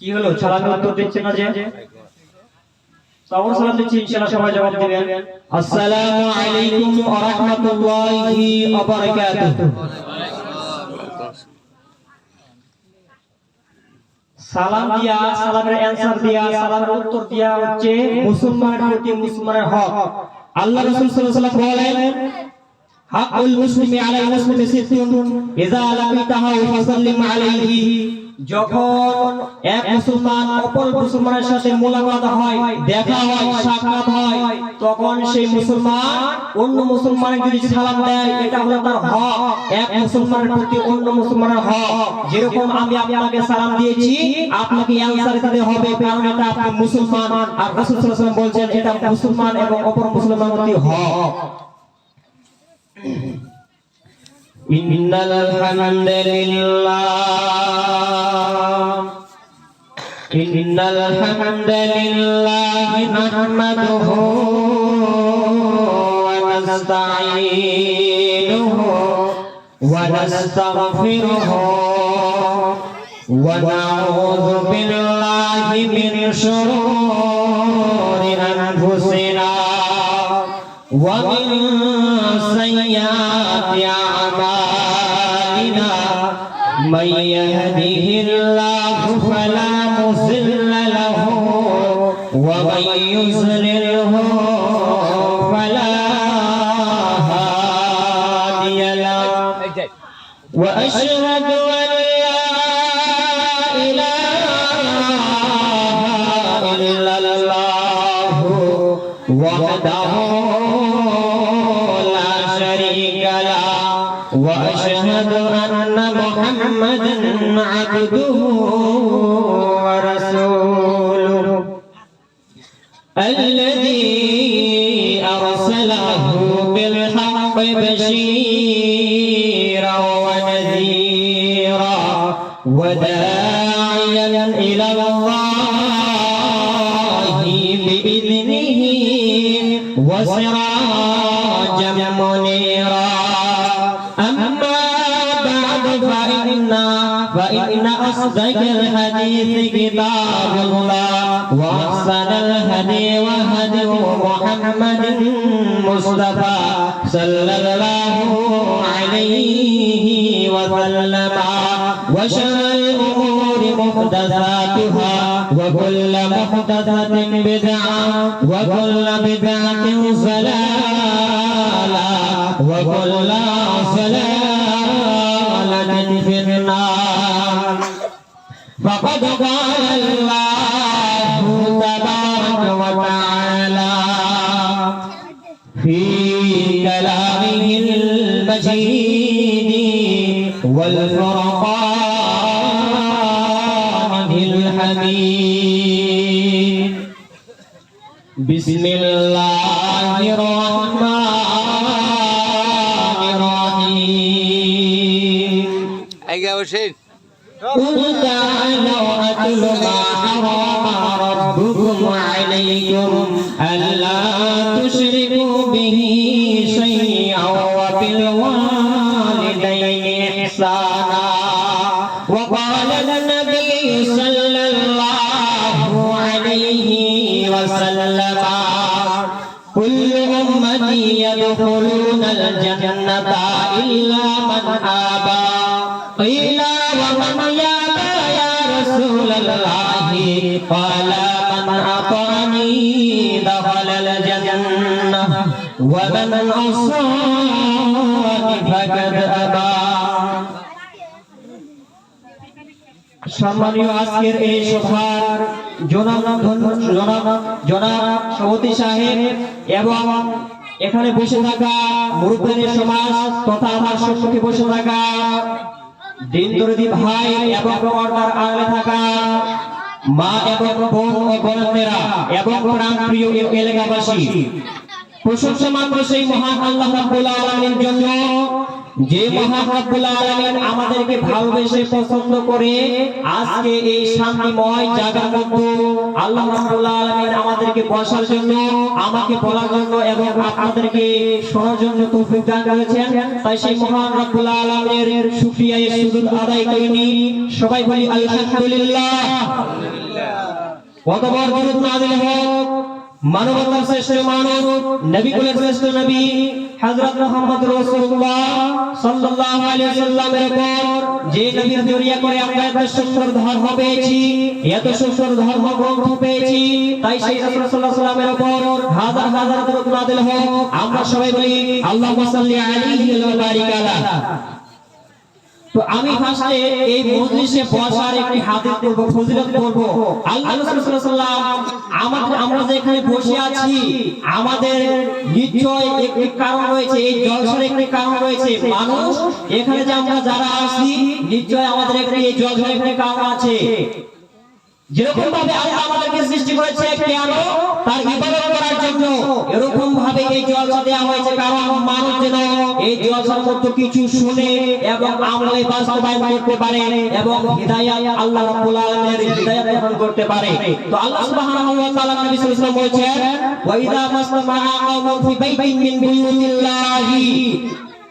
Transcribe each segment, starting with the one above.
কি হলো? সালামের উত্তর দিচ্ছে না যে? সাবর সালাম দিচ্ছি ইনশাআল্লাহ সবাই জবাব দিবেন। আসসালামু আলাইকুম ওয়া রাহমাতুল্লাহি ওয়া বারাকাতুহু সালাম দিয়া সালামের অ্যানসার দিয়া সালামের উত্তর দিয়া হচ্ছে মুসলমানের প্রতি মুসলমানের হক। আল্লাহ রাসূল সাল্লাল্লাহু আলাইহি ওয়াসাল্লাম বলেন হাকুল মুসলিমি আলাল মুসলিমি সিত্তুন ইযা লাকিতাহু ফাসাল্লিম আলাইহি, যখন এক মুসলমান অপর মুসলমানের সাথে মোলাকাত হয়, দেখা হয়, সাক্ষাৎ হয়, তখন সেই মুসলমান অন্য মুসলমানের যদি সালাম দেয়, এটা হলো তার হক। এক মুসলমানের প্রতি অন্য মুসলমানের হক। যেরকম আমি আপনাকে সালাম দিয়েছি, আপনাকে অ্যানসার দিতে হবে, কারণ এটা আপনি মুসলমান। আর রাসূল সাল্লাল্লাহু আলাইহি ওয়াসাল্লাম বলছেন, এটা মুসলমান এবং অপর মুসলমানের প্রতি হক। إن الحمد لله إن الحمد لله نحمده ونستعينه ونستغفره ونعوذ بالله من شرور أنفسنا ومن मैया شريك له وأشهد أن محمدا عبده ورسوله الذي أصدق الحديث كتاب الله. وأحسن الهدي وهدي محمد مصطفى صلى الله عليه وسلم. وشر الأمور محدثاتها وكل محدثة بدعة وكل بدعة ضلالة وكل المجيد والفرقان الحميد بسم الله الرحمن الرحيم আগে كل أمتي يدخلون الجنة إلا من آبى قيل ومن يابى يا رسول الله قال من أطعني دخل الجنة ومن عصاني فقد أبى সম্মানীয় আজকের এই সভার জনাব জনাব জনাব এখানে বসে থাকা মুরব্বীদের সমাজ তথা আমার সম্মুখে বসে থাকা দিন দরদি ভাই এবং থাকা মা এবং বোন ও এবং এলাকাবাসী। প্রশংসা মাত্র সেই মহান আল্লাহ জন্য যে মহান রব্বুল আলামিন আমাদেরকে ভালোবেসে পছন্দ করে, আজকে এই শান্তিময় জায়গার মধ্যে আল্লাহ রাব্বুল আলামিন আমাদেরকে বসার জন্য, আমাকে বলার জন্য এবং আপনাদেরকে শোনার জন্য তৌফিক দান করেছেন। তাই সেই মহান রব্বুল আলামিনের শুকরিয়া সুজুদ আদায় করে নি সবাই বলি আলহামদুলিল্লাহ। কতবার দরুদ নাযিল হোক মানবতার শ্রেষ্ঠ মানব নবী কুলের শ্রেষ্ঠ নবী, হযরত মুহাম্মদ রাসূলুল্লাহ সাল্লাল্লাহু আলাইহি সাল্লামের উপর যে নবীর জড়িয়া করে আমরা এত সুন্দর ধর্ম পেয়েছি, এত সুন্দর ধর্ম গ্রন্থ পেয়েছি, তাই সেই রাসূল সাল্লাল্লাহু আলাইহি হাজার হাজার দরুদ নাযিল হোক। আমরা সবাই বলি, আল্লাহুম্মা সাল্লি আলাইহি ওয়া বারিক আলা। আমি এই মজলিসে বসার একটি হাদিস ফজিলত আল্লাহ রাসূল সাল্লাল্লাহু আমরা যে এখানে বসে আছি, আমাদের নিশ্চয় একটি কারণ রয়েছে, এই জলসার একটি কারণ রয়েছে। মানুষ, এখানে যে আমরা যারা আছি, নিশ্চয় আমাদের এই জলসার একটি কারণ আছে। যেরকম ভাবে আল্লাহ আমাদেরকে সৃষ্টি করেছে কেন তার ইবাদত করার জন্য, এরকম এই জলসা দেওয়া হয়েছে কারণ মানুষ যেন এই জলসার মধ্যে কিছু শুনে এবং আমলে বাস্তবায়ন করতে পারে এবং হিদায়াত আল্লাহ রাব্বুল আলামিনের হিদায়াত গ্রহণ করতে পারে। তো আল্লাহ সুবহানাহু ওয়া তাআলা নবী সাল্লাল্লাহু আলাইহি ওয়াসাল্লাম বলেছেন, ওয়া ইযা মাসতামা কাওমুন ফি বাইতিন মিন বুয়ুতিল্লাহি।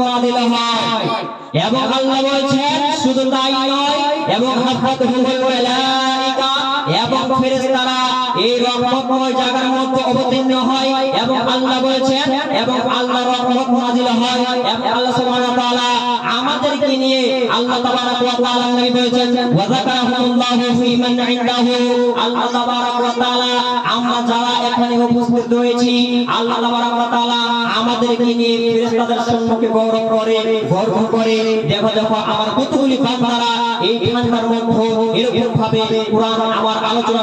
নাযিল হয়। এবং আল্লাহ বলেছেন শুধু তাই নয় এবং ফেরেশতারা এই রহমতময় জায়গার মধ্যে অবতীর্ণ হয় এবং আল্লাহ বলেছেন, এবং আল্লাহ রহমত হয়। এবং আল্লাহ সুবহানাহু তাআলা আমাদেরকে নিয়ে আল্লাহ তাবারাক ওয়া তাআলা নবী বলেছেন ওয়া মান ইনদাহু। আল্লাহ তাবারাক ওয়া তাআলা আমরা যারা এখানে উপস্থিত আল্লাহ তাবারাক ওয়া তাআলা আমাদেরকে নিয়ে ফেরেশতাদের সম্মুখে গৌরব করে, গর্ব করে, দেখো দেখো, আমার কতগুলি বান্দারা এই ঠান্ডার মধ্যে এরকম ভাবে কোরআন আমার আলোচনা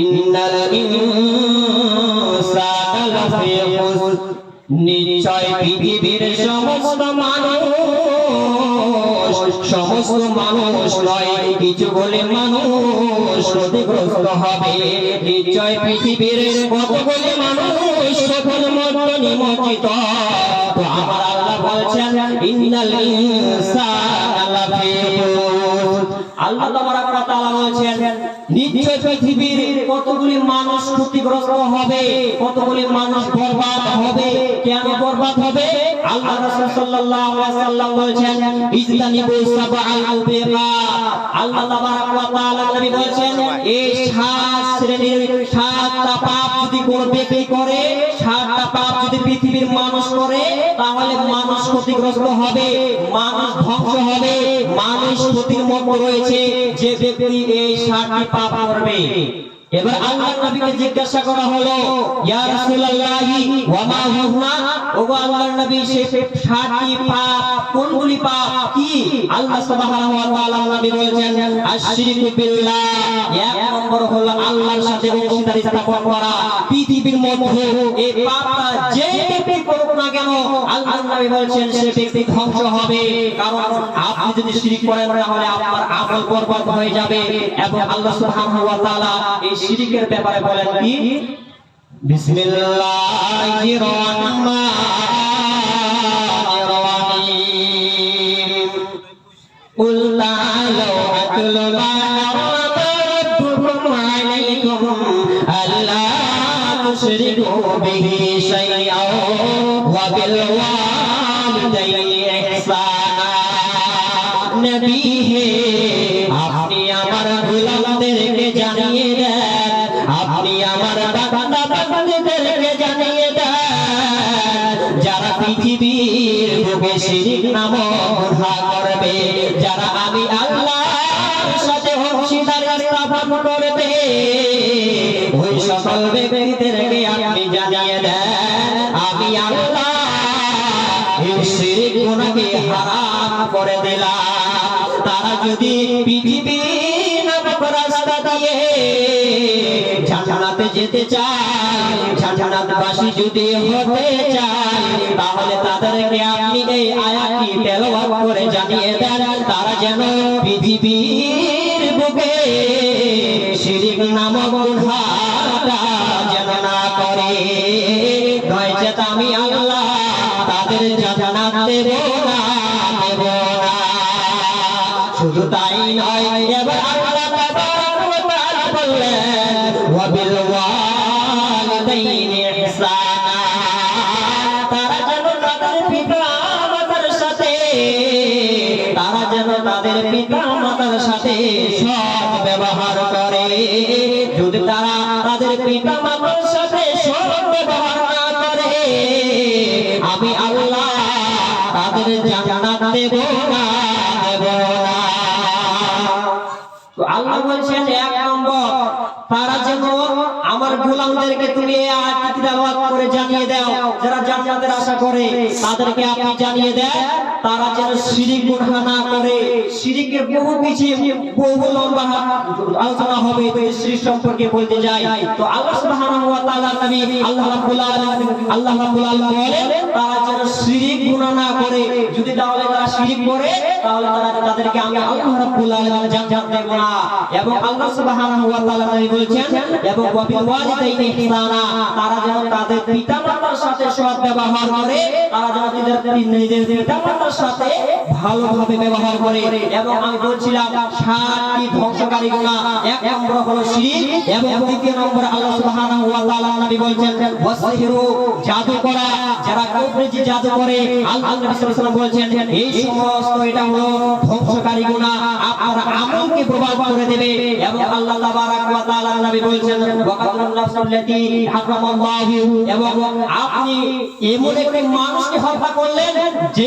ইন্নাল ইনসানা লাফি খুসর নিশ্চয় সমস্ত মানুষ সমস্ত মানুষ নয়, কিছু বলে মানুষ হবে। নিশ্চয় পৃথিবীর কতগুলি মানুষ মত নিমজ্জিত। আমার আল্লাহ বলছেন, ইন্নাল ইনসানা লাফি আল্লাহ তাবারাক ওয়া তাআলা বলেছেন নিশ্চয় পৃথিবীর কতগুলি মানুষ ক্ষতিগ্রস্ত হবে, কতগুলি মানুষ বরবাদ হবে, কেন বরবাদ হবে? আল্লাহ রাসূল সাল্লাল্লাহু আলাইহি সাল্লাম বলেছেন, ইজতানিবু সাবআল মুবিকা আল্লাহ তাবারাক ওয়া তাআলা নবী বলেছেন, এই সাত শ্রেণির সাতটা পাপ যদি কোন ব্যক্তি করে পৃথিবীর মানুষ করে, তাহলে মানুষ ক্ষতিগ্রস্ত হবে, মানুষ ধ্বংস হবে, মানুষ ক্ষতির মধ্যে রয়েছে, যে ব্যক্তি এই সারটি পাপ করবে। এবার আল্লাহর নবীকে জিজ্ঞাসা করা হলো, ইয়া রাসূলুল্লাহি, ওয়া মা হুনা ওগো আল্লাহর নবী সেই সাতটি পাপ, কোনগুলি পাপ? কি? আল্লাহ সুবহানাহু ওয়া তাআলা নবী বলেছেন আশরিকু বিল্লাহ। এক নম্বর হলো আল্লাহর সাথে অংশীদারি স্থাপন করা। পৃথিবীর মধ্যে এই পাপটা যে ব্যক্তি করুক না কেন, আল্লাহর নবী বলেছেন, সে ব্যক্তি ধ্বংস হবে। কারণ আপনি যদি শিরিক করেন, তাহলে আপনার আমল বরবাদ হয়ে যাবে। এবং আল্লাহ সুবহানাহু ওয়া তাআলা এই শিরিকের ব্যাপারে বলেন কি? বিসমিল্লাহির রহমানির রহিম কুল পৃথিবী যেতে চায়, জান্নাতবাসী যদি হতে চায়, তাহলে তাদেরকে আপনি এই আয়াতটি করে জানিয়ে দেন, তারা যেন পৃথিবীর তাদের পিতা মাতার সাথে সৎ ব্যবহার না করে, আমি আল্লাহ তাদের জান্নাত দেব না তো তারা যেন আমার গোলামদেরকে তুমি করে জানিয়ে দাও, যারা জান্নাতের আশা করে, তাদেরকে আপনি জানিয়ে দেন। তারা যেন শিরিক গুনাহ না করে শিরিকের বহু কিছু বহু লম্বা আলোচনা হবে এই সম্পর্কে বলতে যাই তো আল্লাহ সুবহানাহু ওয়া আল্লাহ আল্লাহ রাব্বুল তারা যেন শিরিক গুনাহ না করে, যদি তাহলে তারা শিরিক করে, তাহলে তারা তাদেরকে আমি আল্লাহ রাব্বুল আলামিন জান্নাত দেব না। এবং আল্লাহ সুবহানাহু ওয়া তাআলা নবী বলেছেন, এবং ওয়া বিল ওয়ালিদাইনি ইহসানা, তারা যেন তাদের পিতামাতার সাথে সৎ ব্যবহার করে, তারা যেন তাদের নিজের পিতামাতার সাথে ভালোভাবে ব্যবহার করে এবং আমি বলছিলাম সাতটি ধ্বংসকারী গুনাহ এক নম্বর হলো শিরক এবং দ্বিতীয় নম্বর আল্লাহ সুবহানাহু ওয়া তাআলা নবী বলেছেন, ওয়াসহিরু জাদু করা যারা কবরেজি জাদু করে, আল্লাহ নবী সাল্লাল্লাহু বলেছেন, এই সমস্ত এটা হলো ধ্বংসকারী গুনাহ আপনার আমলকে প্রভাব করে দেবে এবং আল্লাহ তাবারাক ওয়া তাআলা নবী বলেছেন ওয়াকাতুন নাফসাল্লাতী হারামাল্লাহু এবং আপনি এমন একটি মানুষকে হত্যা করলেন, যে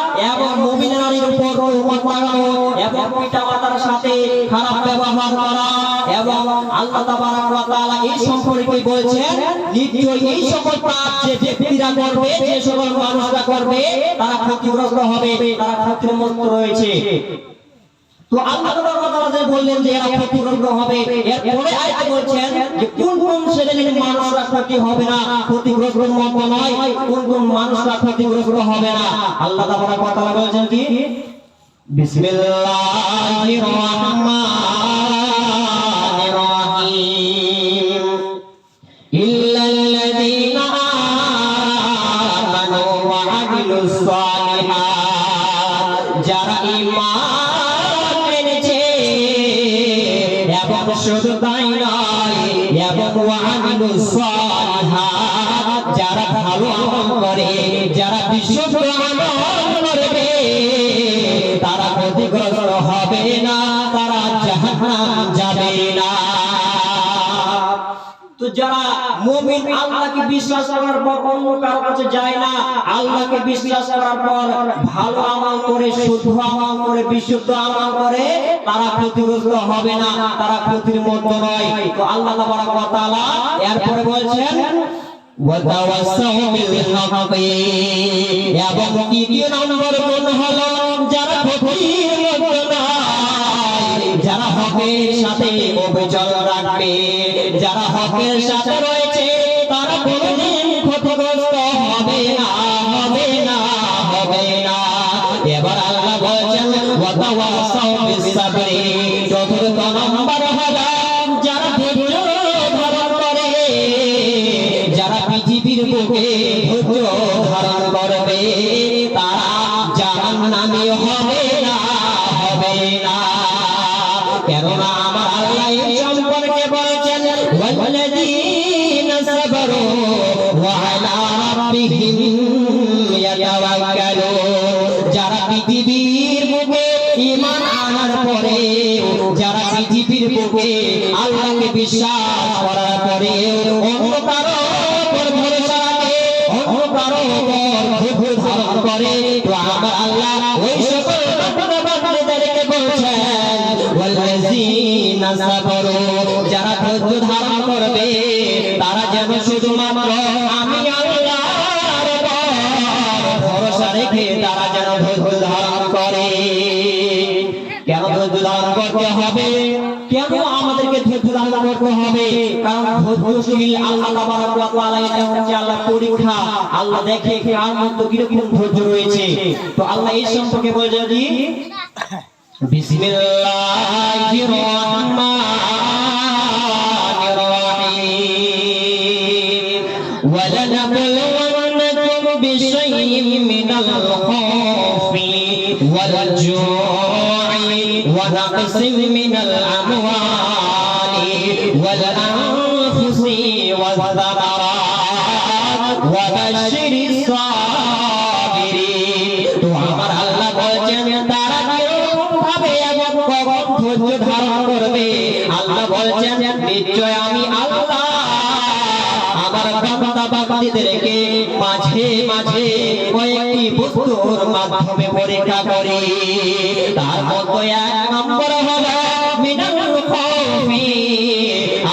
এবং মুমিন নারীর উপর রহমত লাগানো এবং পিতামাতার সাথে খারাপ ব্যবহার করা এবং আল্লাহ তাবারক ওয়া তাআলা এই সম্পর্কে বলেছেন, নিশ্চয়ই এই সকল পাপ যে ব্যক্তিরা করবে, যে সকল মানুষরা করবে, তারা ক্ষতিগ্রস্ত হবে, তারা ক্ষতির রয়েছে। তো আল্লাহ তাআলা যে বললেন যে এরা ক্ষতিগ্রস্ত হবে। এরপরে আয়াতে বলছেন যে কোন কোন শ্রেণির মানুষরা ক্ষতি হবে না। ক্ষতিগ্রস্ত নয়, কোন কোন মানুষরা ক্ষতিগ্রস্ত হবে না। আল্লাহ তাআলা বলছেন কি? বিসমিল্লাহির রহমানির শুধু তাই নয়, এবং ওয়া আমিলুস যারা ভালো করে, যারা বিশুদ্ধ করবে, তারা ক্ষতিগ্রস্ত হবে না, তারা জাহান্নাম যাবে না। যারা মুমিন আল্লাহকে বিশ্বাস করার পর অন্য কারও কাছে যায় না, আল্লাহকে বিশ্বাস করার পর ভালো আমল করে, শুদ্ধ আমল করে, বিশুদ্ধ আমল করে, তারা ক্ষতিগ্রস্ত হবে না, তারা ক্ষতির মধ্যে নয়। তো আল্লাহ তাবারক ওয়া তাআলা এরপরে বলছেন এবং তৃতীয় নম্বর গুণ হলো, যারা ক্ষতির সাথে অভিযোগ রাখবে। যারা হকের সাথে রয়েছে করে। কেন আল্লাহ দেখে কার মধ্যে রয়েছে। তো আল্লাহ এই সম্পর্কে বলে যদি বিসমিল্লাহির ونقص من الأموال والأنفس والثمرات وبشر الصابرين তো আমার আল্লাহ বলছেন তারা কিরকম ভাবে এবং কখন ধৈর্য ধারণ করবে আল্লাহ বলছেন নিশ্চয় আমি আল্লাহ আমার বান্দা বান্দিদেরকে মাঝে মাঝে কয়েকটি বস্তুর মাধ্যমে পরীক্ষা করি তার মধ্যে এক নম্বর হলো মিনাল খাউফি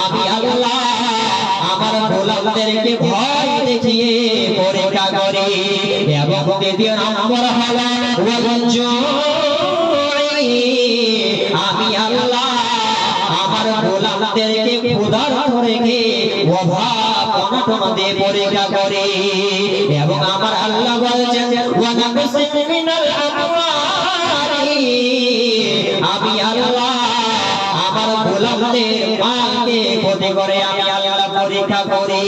আমি আল্লাহ আমার গোলামদেরকে ভয় দেখিয়ে পরীক্ষা করি। এবং দ্বিতীয় নম্বর হলো আমি আল্লাহ আমার গোলামদেরকে ক্ষুধার্ত রেখে অভাব অনটন দিয়ে পরীক্ষা করে। এবং আমার আল্লাহ বলছেন পরীক্ষা করি। আমার আল্লাহ পরীক্ষা করি।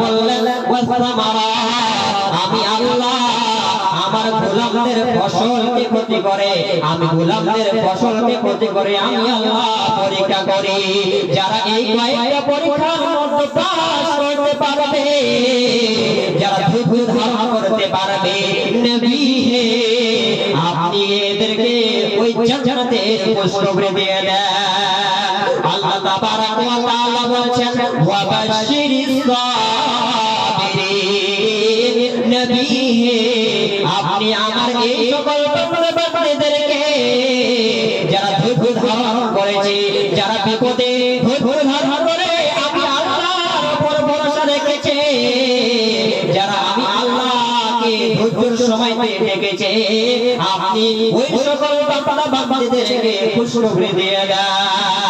বললেন আমি আল্লাহ আমার গোলামদের ফসলকে ক্ষতি করে, আমি গোলামদের ফসলকে ক্ষতি করে, আমি আল্লাহ পরীক্ষা করি। যারা এই কয়েকটা পরীক্ষার মধ্যে পাস করতে পারবে, যারা ধৈর্য ধারণ করতে পারবে, নবী হে, আপনি এদেরকে ওই জান্নাতের পুষ্পভৃতি দিয়ে দেন। আল্লাহ তাবারক ওয়া তাআলা বলছেন ওয়া বাশশিরিস আপনি আমার এই সকল বান্দা যারা ধৈর্য ধারণ করেছে, যারা বিপদে ধৈর্য ধারণ করে, আমি আল্লাহর উপর ভরসা রেখেছে, যারা আমি আল্লাহকে ধৈর্যের সময়তে ডেকেছে, আপনি ওই সকল বান্দীদেরকে খুশখবরি দিয়ে দেন।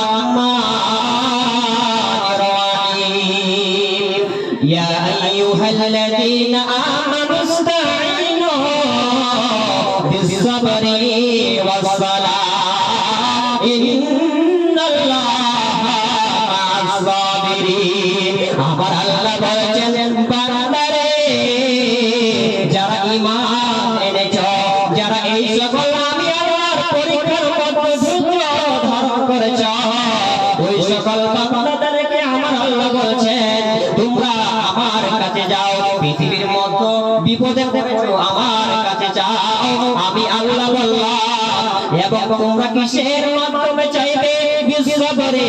আমার আমি আল্লাহ বললাম, এবং তোমরা কিসের মাধ্যমে চাইবে? বিশ্বরে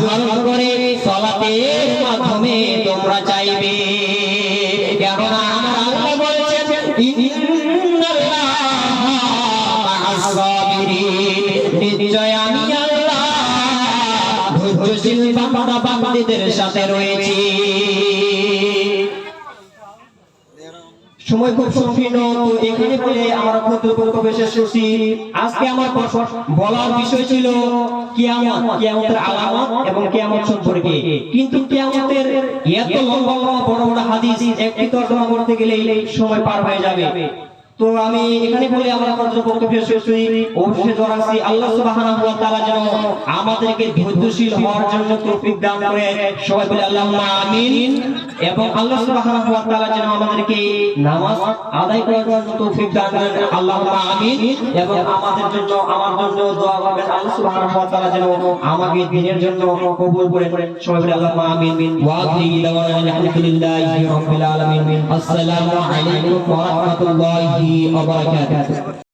ধারণ করে সলাতের মাধ্যমে তোমরা চাইবে। কেননা আমার আল্লাহ বলছেন নিশ্চয় সাথে রয়েছি। সময় খুব সংকীর্ণ তো এখানে বলে আজকে আমার বলার বিষয় ছিল, কিয়ামত, কিয়ামতের আলামত এবং কিয়ামত সম্পর্কে। কিন্তু কিয়ামতের এত লম্বা লম্বা বড় বড় হাদিস একটি তর্জমা করতে গেলে সময় পার হয়ে যাবে। তো আমি এখানে বলে আমার ক্ষুদ্র বক্তব্য শেষ করি অবশ্যই জড়াচ্ছি আল্লাহ সুবহানাহু ওয়া তাআলা যেন আমাদেরকে ধৈর্যশীল হওয়ার জন্য তৌফিক দান করে। সবাই বলে আল্লাহুম্মা আমিন। এবং আল্লাহ সুবহানাহু ওয়া তাআলা যেন আমাদেরকে নামাজ আদায় করার জন্য তৌফিক দান করেন আল্লাহুম্মা আমিন। এবং আমাদের জন্য, আমার জন্য দোয়া করবেন। আল্লাহ সুবহানাহু ওয়া তাআলা যেন আমাকে দিনের জন্য কবুল করেন সবাই বলে আল্লাহুম্মা আমিন। ওয়া আখিরি দাওয়ানা আলহামদুলিল্লাহি রাব্বিল আলামিন। আসসালামু আলাইকুম ওয়া রাহমাতুল্লাহি বারাকাতুহু